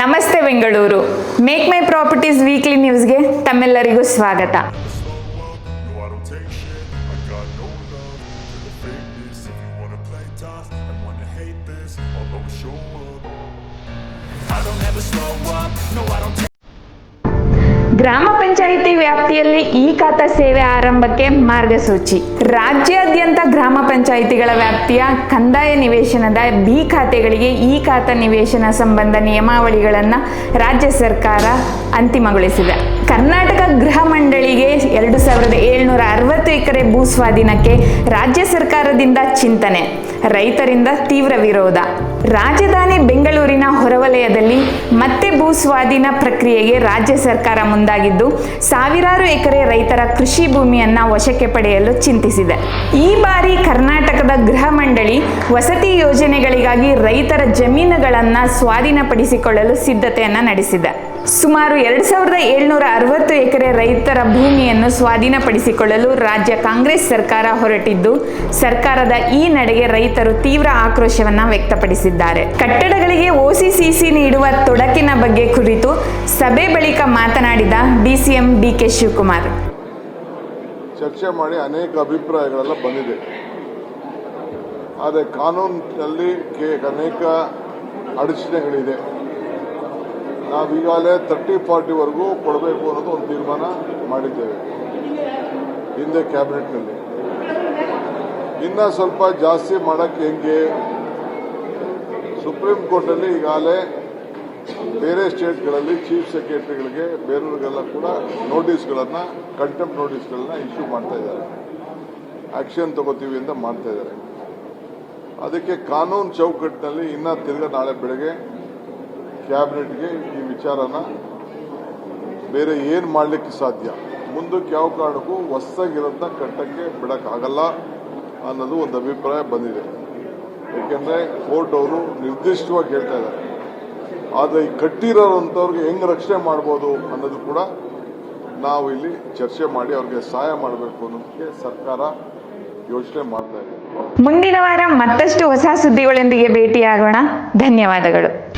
ನಮಸ್ತೆ Bengaluru. Make my properties weekly ನ್ಯೂಸ್ಗೆ ತಮ್ಮೆಲ್ಲರಿಗೂ ಸ್ವಾಗತ. ಗ್ರಾಮ ಪಂಚಾಯಿತಿ ವ್ಯಾಪ್ತಿಯಲ್ಲಿ ಈ ಖಾತಾ ಸೇವೆ ಆರಂಭಕ್ಕೆ ಮಾರ್ಗಸೂಚಿ. ರಾಜ್ಯಾದ್ಯಂತ ಗ್ರಾಮ ಪಂಚಾಯಿತಿಗಳ ವ್ಯಾಪ್ತಿಯ ಕಂದಾಯ ನಿವೇಶನದ ಬಿ ಖಾತೆಗಳಿಗೆ ಈ ಖಾತಾ ನಿವೇಶನ ಸಂಬಂಧ ನಿಯಮಾವಳಿಗಳನ್ನು ರಾಜ್ಯ ಸರ್ಕಾರ ಅಂತಿಮಗೊಳಿಸಿದೆ. ಕರ್ನಾಟಕ ಗೃಹ ಮಂಡಳಿಗೆ ಎರಡು ಸಾವಿರದ ಏಳ್ನೂರ ಅರವತ್ತು ಎಕರೆ ಭೂ ಸ್ವಾಧೀನಕ್ಕೆ ರಾಜ್ಯ ಸರ್ಕಾರದಿಂದ ಚಿಂತನೆ. ರೈತರಿಂದ ತೀವ್ರ ವಿರೋಧ. ರಾಜಧಾನಿ ಬೆಂಗಳೂರಿನ ಹೊರವಲಯದಲ್ಲಿ ಮತ್ತೆ ಭೂ ಸ್ವಾಧೀನ ಪ್ರಕ್ರಿಯೆಗೆ ರಾಜ್ಯ ಸರ್ಕಾರ ಮುಂದಾಗಿದ್ದು, ಸಾವಿರಾರು ಎಕರೆ ರೈತರ ಕೃಷಿ ಭೂಮಿಯನ್ನ ವಶಕ್ಕೆ ಪಡೆಯಲು ಚಿಂತಿಸಿದೆ. ಈ ಬಾರಿ ಕರ್ನಾಟಕದ ಗೃಹ ಮಂಡಳಿ ವಸತಿ ಯೋಜನೆಗಳಿಗಾಗಿ ರೈತರ ಜಮೀನುಗಳನ್ನು ಸ್ವಾಧೀನಪಡಿಸಿಕೊಳ್ಳಲು ಸಿದ್ಧತೆಯನ್ನು ನಡೆಸಿದೆ. ಸುಮಾರು ಎರಡು ಸಾವಿರದ ಏಳ್ನೂರ ಅರವತ್ತು ಎಕರೆ ರೈತರ ಭೂಮಿಯನ್ನು ಸ್ವಾಧೀನಪಡಿಸಿಕೊಳ್ಳಲು ರಾಜ್ಯ ಕಾಂಗ್ರೆಸ್ ಸರ್ಕಾರ ಹೊರಟಿದ್ದು, ಸರ್ಕಾರದ ಈ ನಡೆಗೆ ರೈತರು ತೀವ್ರ ಆಕ್ರೋಶವನ್ನು ವ್ಯಕ್ತಪಡಿಸಿದ್ದಾರೆ. ಕಟ್ಟಡಗಳಿಗೆ ಓಸಿಸಿಸಿ ನೀಡುವ ತೊಡಕಿನ ಬಗ್ಗೆ ಕುರಿತು ಸಭೆ ಬಳಿಕ ಮಾತನಾಡಿದ ಡಿಸಿಎಂ ಡಿಕೆ ಶಿವಕುಮಾರ್. ಚರ್ಚೆ ಮಾಡಿ ಅನೇಕ ಅಭಿಪ್ರಾಯಗಳೆಲ್ಲ ಬಂದಿದೆ. ಆದರೆ ಕಾನೂನಿನಲ್ಲಿ ಅನೇಕ ಅಡಚಣೆಗಳಿದೆ. ನಾವೀಗಾಗಲೇ ತರ್ಟಿ ಫಾರ್ಟಿವರೆಗೂ ಕೊಡಬೇಕು ಅನ್ನೋದು ಒಂದು ತೀರ್ಮಾನ ಮಾಡಿದ್ದೇವೆ. ಹಿಂದೆ ಕ್ಯಾಬಿನೆಟ್ನಲ್ಲಿ. ಇನ್ನ ಸ್ವಲ್ಪ ಜಾಸ್ತಿ ಮಾಡಕ್ಕೆ ಹೆಂಗೆ? ಸುಪ್ರೀಂ ಕೋರ್ಟಲ್ಲಿ ಈಗಾಗಲೇ ಬೇರೆ ಸ್ಟೇಟ್ಗಳಲ್ಲಿ ಚೀಫ್ ಸೆಕ್ರೆಟರಿಗಳಿಗೆ ಬೇರೆಯವರಿಗೆಲ್ಲ ಕೂಡ ನೋಟಿಸ್ಗಳನ್ನ ಕಂಟೆಂಪ್ ನೋಟಿಸ್ಗಳನ್ನ ಇಶ್ಯೂ ಮಾಡ್ತಾ ಇದ್ದಾರೆ. ಆಕ್ಷನ್ ತಗೋತೀವಿ ಅಂತ ಮಾಡ್ತಾ ಇದ್ದಾರೆ. ಅದಕ್ಕೆ ಕಾನೂನು ಚೌಕಟ್ಟಿನಲ್ಲಿ ಇನ್ನ ತಿರ್ಗಾ ನಾಳೆ ಬೆಳಗ್ಗೆ ಕ್ಯಾಬಿನೆಟ್ಗೆ ವಿಚಾರನ ಬೇರೆ ಏನು ಮಾಡಲಿಕ್ಕೆ ಸಾಧ್ಯ? ಮುಂದಕ್ಕೆ ಯಾವ ಕಾರಣಕ್ಕೂ ಹೊಸದಾಗಿರೋದನ್ನ ಕಟ್ಟಕ್ಕೆ ಬಿಡೋಕ್ಕಾಗಲ್ಲ ಅನ್ನೋದು ಒಂದು ಅಭಿಪ್ರಾಯ ಬಂದಿದೆ. ಯಾಕೆಂದ್ರೆ ಕೋರ್ಟ್ ಅವರು ನಿರ್ದಿಷ್ಟವಾಗಿ ಹೇಳ್ತಾ ಇದ್ದಾರೆ. ಆದರೆ ಈ ಕಟ್ಟಿರೋಂಥವ್ರಿಗೆ ಹೆಂಗ್ ರಕ್ಷಣೆ ಮಾಡ್ಬೋದು ಅನ್ನೋದು ಕೂಡ ನಾವು ಇಲ್ಲಿ ಚರ್ಚೆ ಮಾಡಿ ಅವ್ರಿಗೆ ಸಹಾಯ ಮಾಡಬೇಕು ಅನ್ನೋದಕ್ಕೆ ಸರ್ಕಾರ ಯೋಚನೆ ಮಾಡ್ತಾ ಇದೆ. ಮುಂದಿನ ವಾರ ಮತ್ತಷ್ಟು ಹೊಸ ಸುದ್ದಿಗಳೊಂದಿಗೆ ಭೇಟಿಯಾಗೋಣ. ಧನ್ಯವಾದಗಳು.